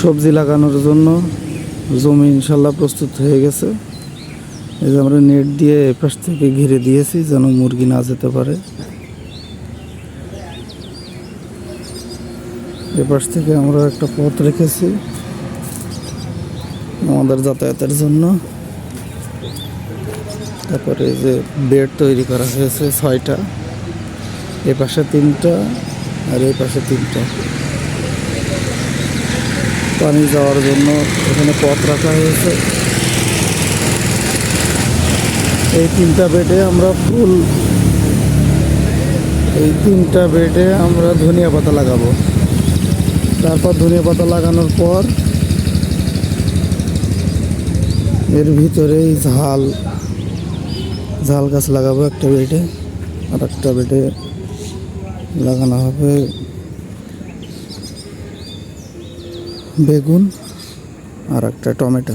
সবজি লাগানোর জন্য জমি ইনশাল্লাহ প্রস্তুত হয়ে গেছে। এই যে আমরা নেট দিয়ে এপাশ থেকে ঘিরে দিয়েছি যেন মুরগি না যেতে পারে। এপাশ থেকে আমরা একটা পথ রেখেছি আমাদের যাতায়াতের জন্য। তারপরে যে বেড তৈরি করা হয়েছে ছয়টা। এ পাশে তিনটা আর এই পাশে তিনটা। পানি যাওয়ার জন্য এখানে পথ রাখা হয়েছে। এই তিনটা বেডে আমরা ফুল, এই তিনটা বেডে আমরা ধনিয়া পাতা লাগাবো। তারপর ধনিয়া পাতা লাগানোর পর এর ভিতরেই ঝাল ঝাল গাছ লাগাবো একটা বেডে আর একটা বেডে লাগানো হবে বেগুন আর একটা টমেটো।